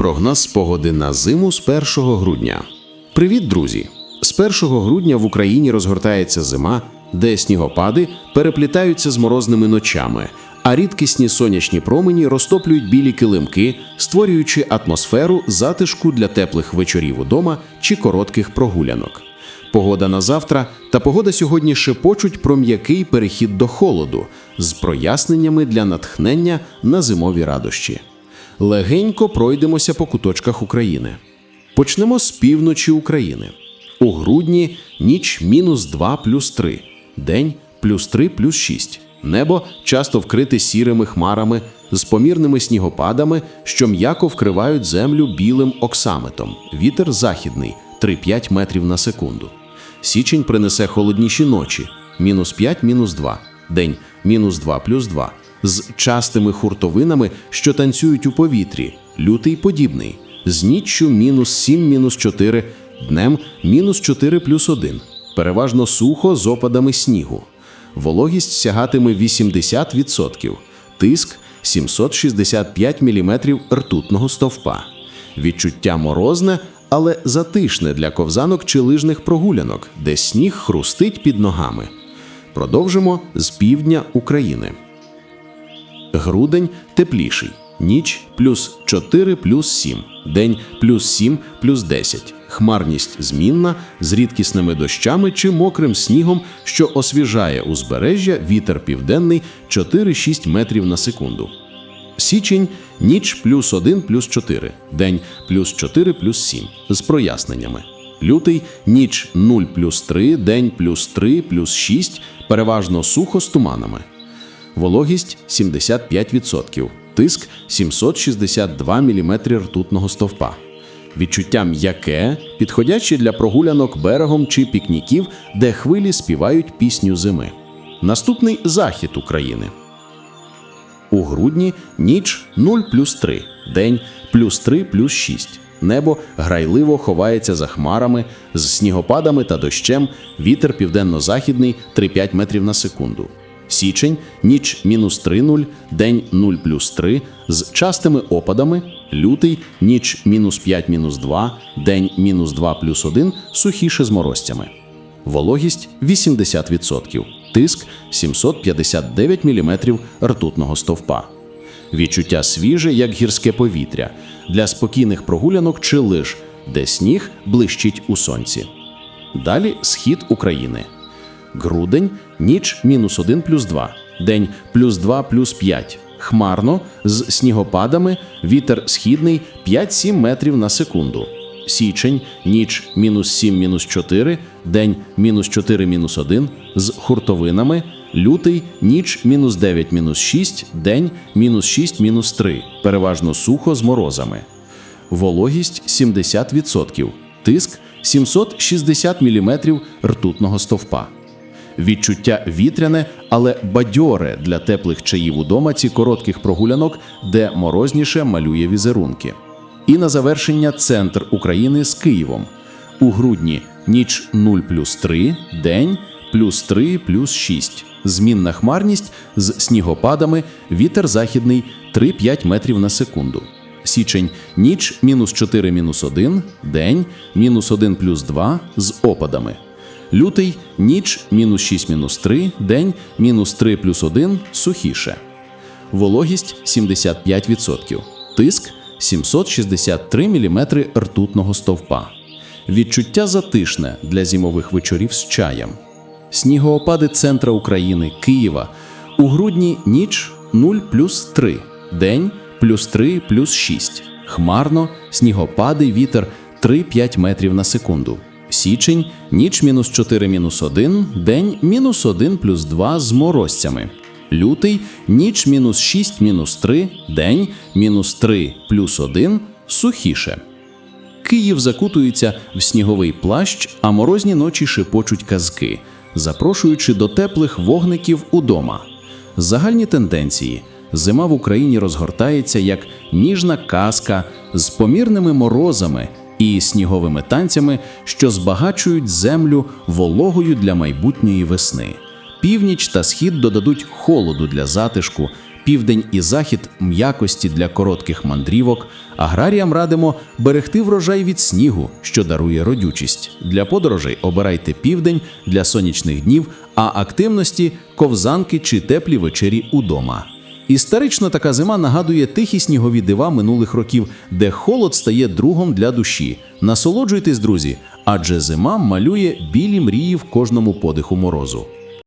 Прогноз погоди на зиму з 1 грудня. Привіт, друзі! З 1 грудня в Україні розгортається зима, де снігопади переплітаються з морозними ночами, а рідкісні сонячні промені розтоплюють білі килимки, створюючи атмосферу затишку для теплих вечорів удома чи коротких прогулянок. Погода на завтра та погода сьогодні шепочуть про м'який перехід до холоду з проясненнями для натхнення на зимові радощі. Легенько пройдемося по куточках України. Почнемо з півночі України. У грудні ніч мінус 2 плюс 3, день плюс 3 плюс 6. Небо часто вкрите сірими хмарами з помірними снігопадами, що м'яко вкривають землю білим оксаметом. Вітер західний 3-5 метрів на секунду. Січень принесе холодніші ночі мінус 5, мінус 2, день мінус 2 плюс 2, з частими хуртовинами, що танцюють у повітрі, лютий подібний, з ніччю мінус 7, мінус 4, днем мінус 4 плюс 1, переважно сухо з опадами снігу. Вологість сягатиме 80%, тиск 765 мм ртутного стовпа. Відчуття морозне, але затишне для ковзанок чи лижних прогулянок, де сніг хрустить під ногами. Продовжимо з півдня України. Грудень тепліший. Ніч плюс 4 плюс 7. День плюс 7 плюс 10. Хмарність змінна з рідкісними дощами чи мокрим снігом, що освіжає узбережжя вітер південний 4-6 метрів на секунду. Січень ніч плюс 1 плюс 4, день плюс 4 плюс 7 з проясненнями. Лютий ніч 0 плюс 3, день плюс 3 плюс 6, переважно сухо з туманами. Вологість 75%, тиск 762 мм ртутного стовпа. Відчуття м'яке, підходяче для прогулянок берегом чи пікніків, де хвилі співають пісню зими. Наступний захід України. У грудні ніч 0 плюс 3, день плюс 3 плюс 6. Небо грайливо ховається за хмарами, з снігопадами та дощем, вітер південно-західний 3-5 метрів на секунду. Січень, ніч мінус 3 0, день 0 плюс 3, з частими опадами, лютий, ніч мінус 5 мінус 2, день мінус 2 плюс 1, сухіше з морозцями. Вологість 80%, тиск 759 мм ртутного стовпа. Відчуття свіже, як гірське повітря, для спокійних прогулянок чи лиж, де сніг блищить у сонці. Далі схід України. Грудень, ніч мінус 1 плюс 2, день плюс 2 плюс 5. Хмарно з снігопадами, вітер східний 5-7 метрів на секунду. Січень, ніч мінус 7 мінус 4, день мінус 4 мінус 1 з хуртовинами. Лютий, ніч мінус 9 мінус 6, день мінус 6 мінус 3, переважно сухо з морозами. Вологість 70%, тиск 760 мм ртутного стовпа. Відчуття вітряне, але бадьоре для теплих чаїв удома ці коротких прогулянок, де морозніше малює візерунки. І на завершення центр України з Києвом. У грудні ніч 0 плюс 3, день плюс 3 плюс 6. Змінна хмарність з снігопадами, вітер західний 3-5 метрів на секунду. Січень ніч мінус 4 мінус 1, день мінус 1 плюс 2 з опадами. Лютий ніч мінус 6 мінус 3, день мінус 3 плюс 1 сухіше. Вологість 75%, тиск 763 мм ртутного стовпа. Відчуття затишне для зимових вечорів з чаєм. Снігоопади центра України, Києва. У грудні ніч 0 плюс 3, день плюс 3 плюс 6. Хмарно, снігопади, вітер 3-5 метрів на секунду. Січень, ніч мінус 4 мінус 1, день мінус 1 плюс 2 з морозцями. Лютий, ніч мінус 6 мінус 3, день мінус 3 плюс 1 сухіше. Київ закутується в сніговий плащ, а морозні ночі шепочуть казки, запрошуючи до теплих вогників удома. Загальні тенденції. Зима в Україні розгортається як ніжна казка з помірними морозами і сніговими танцями, що збагачують землю вологою для майбутньої весни. Північ та схід додадуть холоду для затишку, Південь і захід м'якості для коротких мандрівок. Аграріям радимо берегти врожай від снігу, що дарує родючість. Для подорожей обирайте південь для сонячних днів, а активності ковзанки чи теплі вечері удома. Історично така зима нагадує тихі снігові дива минулих років, де холод стає другом для душі. Насолоджуйтесь, друзі, адже зима малює білі мрії в кожному подиху морозу.